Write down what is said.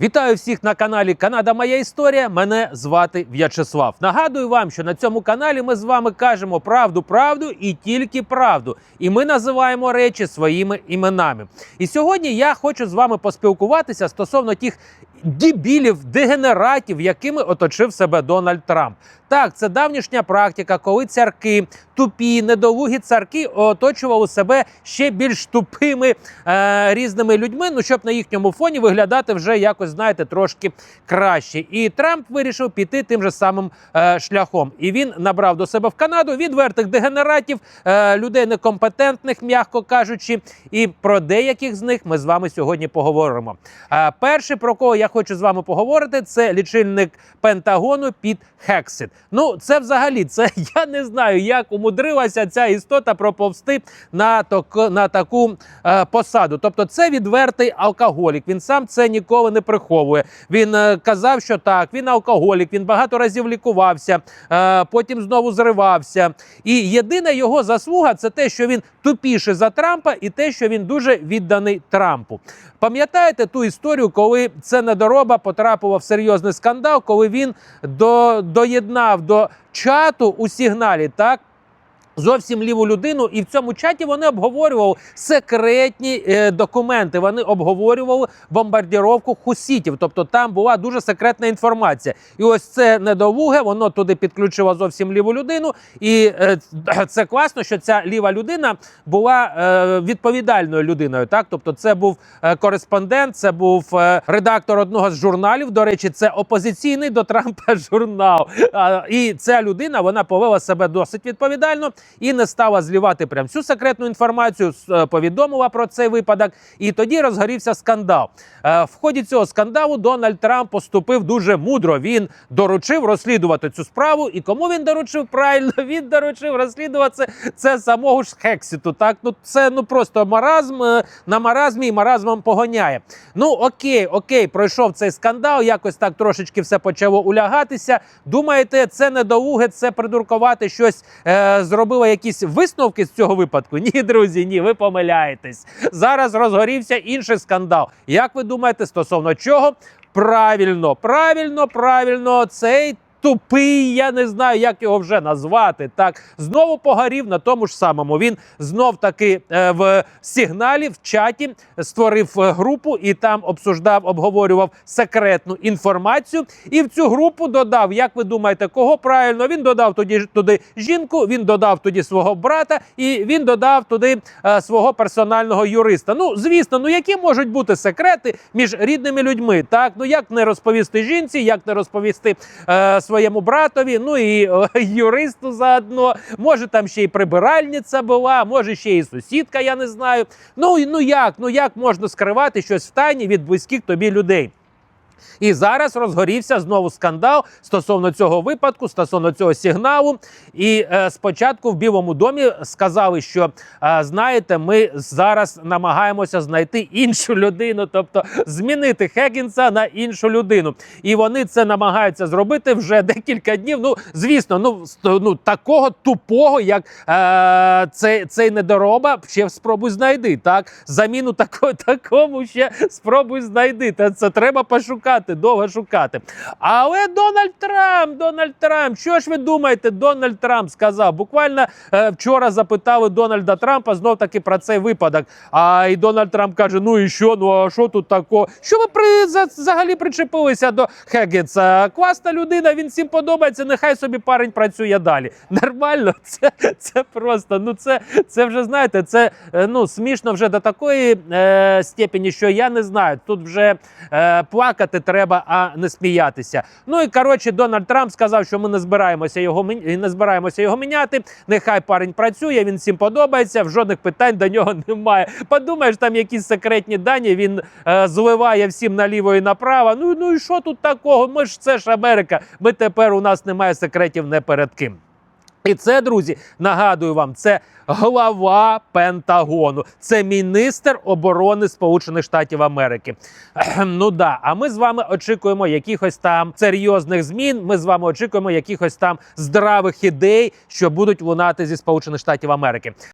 Вітаю всіх на каналі Канада Моя Історія. Мене звати В'ячеслав. Нагадую вам, що на цьому каналі ми з вами кажемо правду, правду і тільки правду. І ми називаємо речі своїми іменами. І сьогодні я хочу з вами поспілкуватися стосовно тих дебілів, дегенератів, якими оточив себе Дональд Трамп. Так, це давнішня практика, коли царки, тупі, недолугі царки оточували себе ще більш тупими е, різними людьми, ну щоб на їхньому фоні виглядати вже якось, знаєте, трошки краще. І Трамп вирішив піти тим же самим е, шляхом. І він набрав до себе в Канаду відвертих дегенератів, е, людей некомпетентних, м'яко кажучи. І про деяких з них ми з вами сьогодні поговоримо. Е, перший, про кого я хочу з вами поговорити, це лічильник Пентагону під Хексит. Ну, це взагалі, це я не знаю, як умудрилася ця істота проповсти на, ток, на таку е, посаду. Тобто, це відвертий алкоголік. Він сам це ніколи не приховує. Він е, казав, що так, він алкоголік, він багато разів лікувався, е, потім знову зривався. І єдина його заслуга це те, що він тупіший за Трампа, і те, що він дуже відданий Трампу. Пам'ятаєте ту історію, коли це недороба потрапила в серйозний скандал, коли він до, доєднав до чату у сигналі, так? Зовсім ліву людину, і в цьому чаті вони обговорювали секретні е, документи. Вони обговорювали бомбардіровку хусітів. Тобто там була дуже секретна інформація. І ось це недолуге, воно туди підключило зовсім ліву людину. І е, це класно, що ця ліва людина була е, відповідальною людиною. Так, тобто, це був е, кореспондент, це був е, редактор одного з журналів. До речі, це опозиційний до Трампа журнал. А, і ця людина вона повела себе досить відповідально і не стала злівати прям всю секретну інформацію, е, повідомила про цей випадок. І тоді розгорівся скандал. Е, В ході цього скандалу Дональд Трамп поступив дуже мудро. Він доручив розслідувати цю справу. І кому він доручив правильно? Він доручив розслідувати це, самого ж Хексіту. Так, ну це ну просто маразм е, на маразмі і маразмом погоняє. Ну окей, окей, пройшов цей скандал, якось так трошечки все почало улягатися. Думаєте, це недолуге, це придуркувати щось е, зробило якісь висновки з цього випадку? Ні, друзі, ні, ви помиляєтесь. Зараз розгорівся інший скандал. Як ви думаєте, стосовно чого? Правильно, правильно, правильно, цей. Тупий, я не знаю, як його вже назвати. Так знову погорів на тому ж самому. Він знов таки е, в сигналі в чаті створив е, групу і там обсуждав, обговорював секретну інформацію. І в цю групу додав, як ви думаєте, кого правильно? Він додав тоді туди жінку, він додав тоді свого брата, і він додав туди е, свого персонального юриста. Ну, звісно, ну які можуть бути секрети між рідними людьми? Так, ну як не розповісти жінці, як не розповісти своєму братові, ну і о, юристу заодно. Може, там ще й прибиральниця була, може ще і сусідка, я не знаю. Ну ну як? Ну як можна скривати щось в тайні від близьких тобі людей? І зараз розгорівся знову скандал стосовно цього випадку, стосовно цього сигналу. І е, спочатку в Білому домі сказали, що е, знаєте, ми зараз намагаємося знайти іншу людину, тобто змінити Хегінса на іншу людину. І вони це намагаються зробити вже декілька днів. Ну, звісно, ну, ну такого тупого, як е, цей, цей недороба, ще спробуй знайди. Так, заміну тако, такому ще спробуй знайди. Та це треба пошукати, довго шукати. Але Дональд Трамп, Дональд Трамп, що ж ви думаєте? Дональд Трамп сказав. Буквально е, вчора запитали Дональда Трампа знов таки про цей випадок. А і Дональд Трамп каже: ну і що? Ну а що тут такого? Що ви при за- взагалі причепилися до Хеггетса? Класна людина, він всім подобається. Нехай собі парень працює далі. Нормально, це, це просто. Ну це, це вже знаєте, це е, ну смішно вже до такої е, степені, що я не знаю. Тут вже е, плакати треба, а не сміятися. Ну і коротше, Дональд Трамп сказав, що ми не збираємося його не збираємося його міняти. Нехай парень працює, він всім подобається. В жодних питань до нього немає. Подумаєш, там якісь секретні дані. Він е, зливає всім наліво і направо. Ну ну і що тут такого? Ми ж це ж Америка. Ми тепер у нас немає секретів не перед ким. І це, друзі, нагадую вам, це глава Пентагону, це міністр оборони Сполучених Штатів Америки. Ну да, а ми з вами очікуємо якихось там серйозних змін. Ми з вами очікуємо якихось там здравих ідей, що будуть лунати зі Сполучених Штатів Америки.